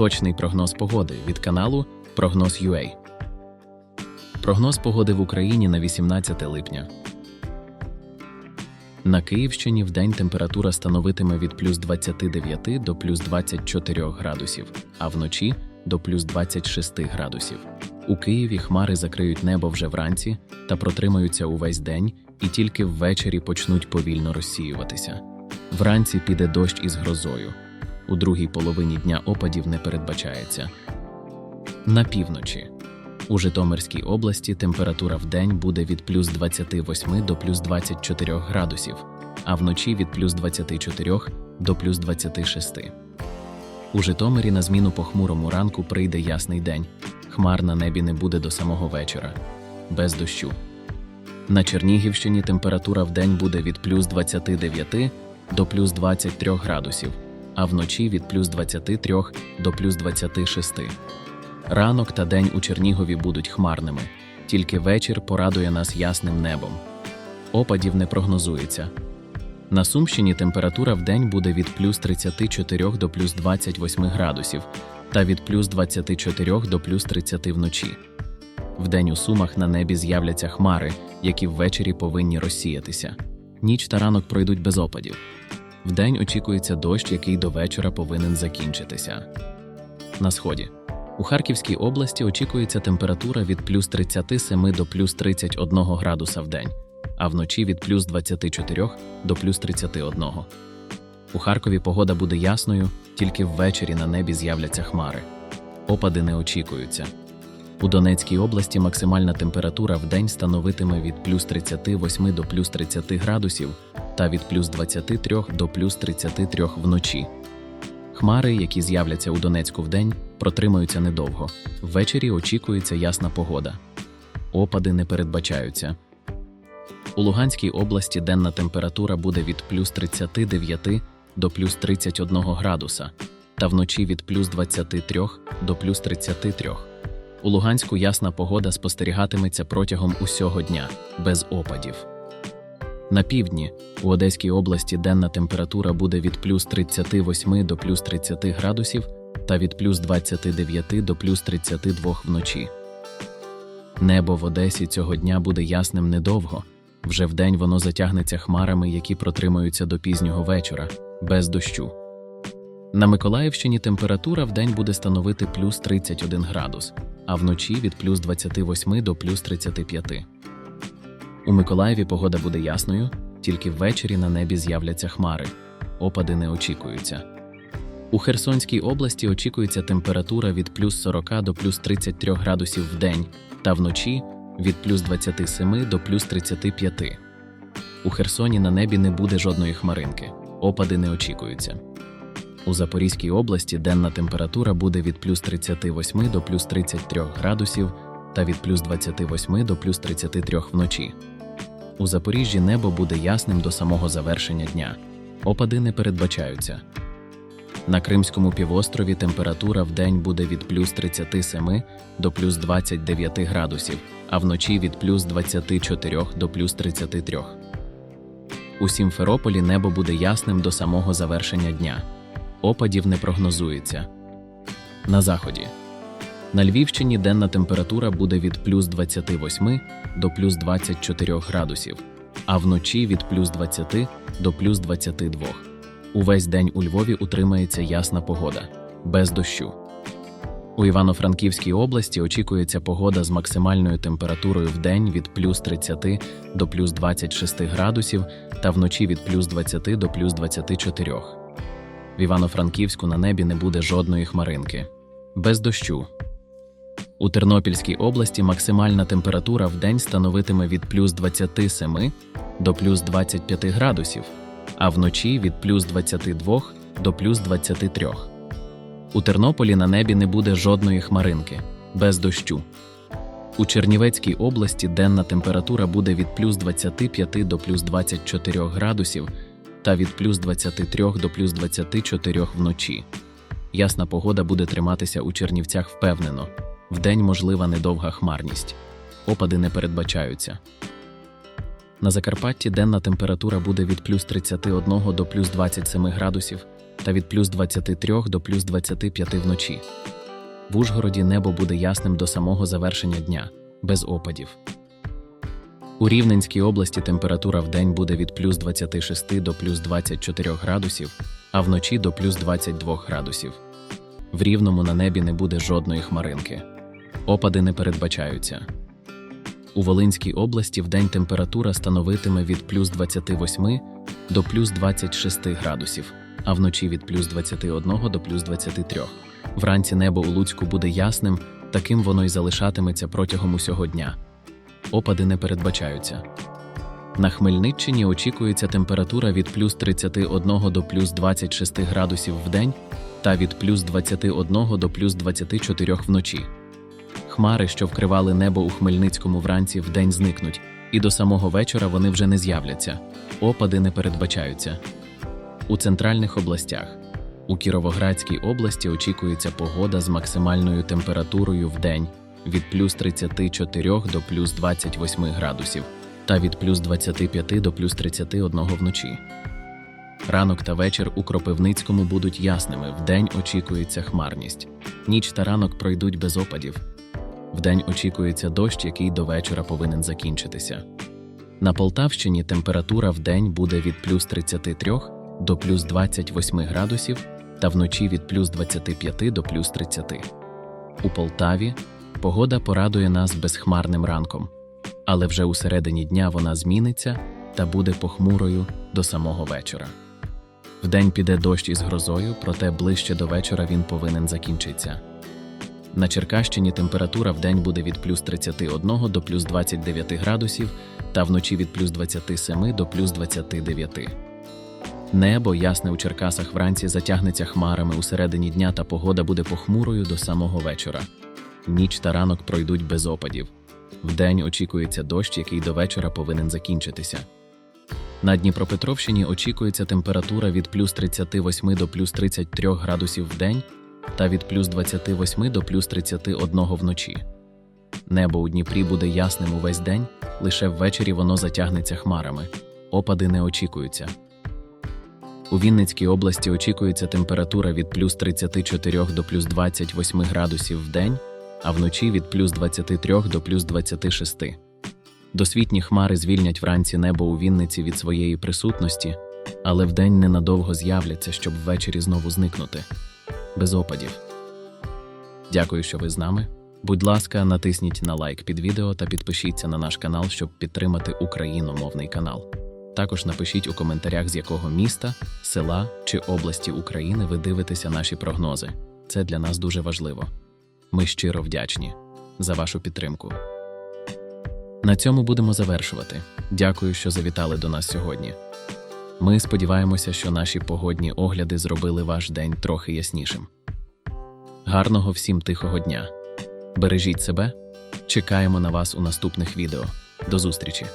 Точний прогноз погоди від каналу Прогноз UA. Прогноз погоди в Україні на 18 липня. На Київщині вдень температура становитиме від плюс 29 до плюс 24 градусів, а вночі до плюс 26 градусів. У Києві хмари закриють небо вже вранці та протримаються увесь день, і тільки ввечері почнуть повільно розсіюватися. Вранці піде дощ із грозою. У другій половині дня опадів не передбачається. На півночі. У Житомирській області температура в день буде від плюс 28 до плюс 24 градусів, а вночі від плюс 24 до плюс 26. У Житомирі на зміну похмурому ранку прийде ясний день. Хмар на небі не буде до самого вечора. Без дощу. На Чернігівщині температура в день буде від плюс 29 до плюс 23 градусів, а вночі від плюс 23 до плюс 26. Ранок та день у Чернігові будуть хмарними, тільки вечір порадує нас ясним небом. Опадів не прогнозується. На Сумщині температура в день буде від плюс 34 до плюс 28 градусів та від плюс 24 до плюс 30 вночі. Вдень у Сумах на небі з'являться хмари, які ввечері повинні розсіятися. Ніч та ранок пройдуть без опадів. Вдень очікується дощ, який до вечора повинен закінчитися. На сході. У Харківській області очікується температура від плюс 37 до плюс 31 градуса в день, а вночі від плюс 24 до плюс 31. У Харкові погода буде ясною, тільки ввечері на небі з'являться хмари. Опади не очікуються. У Донецькій області максимальна температура в день становитиме від плюс 38 до плюс 30 градусів та від плюс 23 до плюс 33 вночі. Хмари, які з'являться у Донецьку вдень, протримаються недовго. Ввечері очікується ясна погода. Опади не передбачаються. У Луганській області денна температура буде від плюс 39 до плюс 31 градуса, та вночі від плюс 23 до плюс 33. У Луганську ясна погода спостерігатиметься протягом усього дня, без опадів. На півдні у Одеській області денна температура буде від плюс 38 до плюс 30 градусів та від плюс 29 до плюс 32 вночі. Небо в Одесі цього дня буде ясним недовго. Вже вдень воно затягнеться хмарами, які протримаються до пізнього вечора, без дощу. На Миколаївщині температура вдень буде становити плюс 31 градус, а вночі від плюс 28 до плюс 35. У Миколаєві погода буде ясною, тільки ввечері на небі з'являться хмари. Опади не очікуються. У Херсонській області очікується температура від плюс 40 до плюс 33 градусів в день та вночі від плюс 27 до плюс 35. У Херсоні на небі не буде жодної хмаринки. Опади не очікуються. У Запорізькій області денна температура буде від плюс 38 до плюс 33 градусів та від плюс 28 до плюс 33 вночі. У Запоріжжі небо буде ясним до самого завершення дня. Опади не передбачаються. На Кримському півострові температура в день буде від плюс 37 до плюс 29 градусів, а вночі від плюс 24 до плюс 33. У Сімферополі небо буде ясним до самого завершення дня. Опадів не прогнозується. На заході. На Львівщині денна температура буде від плюс 28 до плюс 24 градусів, а вночі від плюс 20 до плюс 22. Увесь день у Львові утримається ясна погода, без дощу. У Івано-Франківській області очікується погода з максимальною температурою в день від плюс 30 до плюс 26 градусів та вночі від плюс 20 до плюс 24. В Івано-Франківську на небі не буде жодної хмаринки. Без дощу. У Тернопільській області максимальна температура в день становитиме від плюс 27 до плюс 25 градусів, а вночі від плюс 22 до плюс 23. У Тернополі на небі не буде жодної хмаринки, без дощу. У Чернівецькій області денна температура буде від плюс 25 до плюс 24 градусів та від плюс 23 до плюс 24 вночі. Ясна погода буде триматися у Чернівцях впевнено. Вдень можлива недовга хмарність. Опади не передбачаються. На Закарпатті денна температура буде від плюс 31 до плюс 27 градусів, та від плюс 23 до плюс 25 вночі. В Ужгороді небо буде ясним до самого завершення дня, без опадів. У Рівненській області температура в буде від плюс 26 до плюс 24 градусів, а вночі до плюс 22 градусів. В Рівному на небі не буде жодної хмаринки. Опади не передбачаються. У Волинській області вдень температура становитиме від плюс 28 до плюс 26 градусів, а вночі від плюс 21 до плюс 23. Вранці небо у Луцьку буде ясним, таким воно й залишатиметься протягом усього дня. Опади не передбачаються. На Хмельниччині очікується температура від плюс 31 до плюс 26 градусів в день та від плюс 21 до плюс 24 вночі. Хмари, що вкривали небо у Хмельницькому вранці, вдень зникнуть, і до самого вечора вони вже не з'являться. Опади не передбачаються. У центральних областях. У Кіровоградській області очікується погода з максимальною температурою в день від плюс 34 до плюс 28 градусів та від плюс 25 до плюс 31 вночі. Ранок та вечір у Кропивницькому будуть ясними, вдень очікується хмарність. Ніч та ранок пройдуть без опадів. Вдень очікується дощ, який до вечора повинен закінчитися. На Полтавщині температура вдень буде від плюс 33 до плюс 28 градусів та вночі від плюс 25 до плюс 30. У Полтаві погода порадує нас безхмарним ранком, але вже у середині дня вона зміниться та буде похмурою до самого вечора. Вдень піде дощ із грозою, проте ближче до вечора він повинен закінчитися. На Черкащині температура вдень буде від плюс 31 до плюс 29 градусів та вночі від плюс 27 до плюс 29. Небо ясне у Черкасах вранці затягнеться хмарами у середині дня та погода буде похмурою до самого вечора. Ніч та ранок пройдуть без опадів. Вдень очікується дощ, який до вечора повинен закінчитися. На Дніпропетровщині очікується температура від плюс 38 до плюс 33 градусів в день та від плюс 28 до плюс 31 вночі. Небо у Дніпрі буде ясним увесь день, лише ввечері воно затягнеться хмарами. Опади не очікуються. У Вінницькій області очікується температура від плюс 34 до плюс 28 градусів в день, а вночі від плюс 23 до плюс 26. Досвітні хмари звільнять вранці небо у Вінниці від своєї присутності, але вдень ненадовго з'являться, щоб ввечері знову зникнути. Без опадів. Дякую, що ви з нами. Будь ласка, натисніть на лайк під відео та підпишіться на наш канал, щоб підтримати україномовний канал. Також напишіть у коментарях, з якого міста, села чи області України ви дивитеся наші прогнози. Це для нас дуже важливо. Ми щиро вдячні за вашу підтримку. На цьому будемо завершувати. Дякую, що завітали до нас сьогодні. Ми сподіваємося, що наші погодні огляди зробили ваш день трохи яснішим. Гарного всім тихого дня! Бережіть себе, чекаємо на вас у наступних відео. До зустрічі!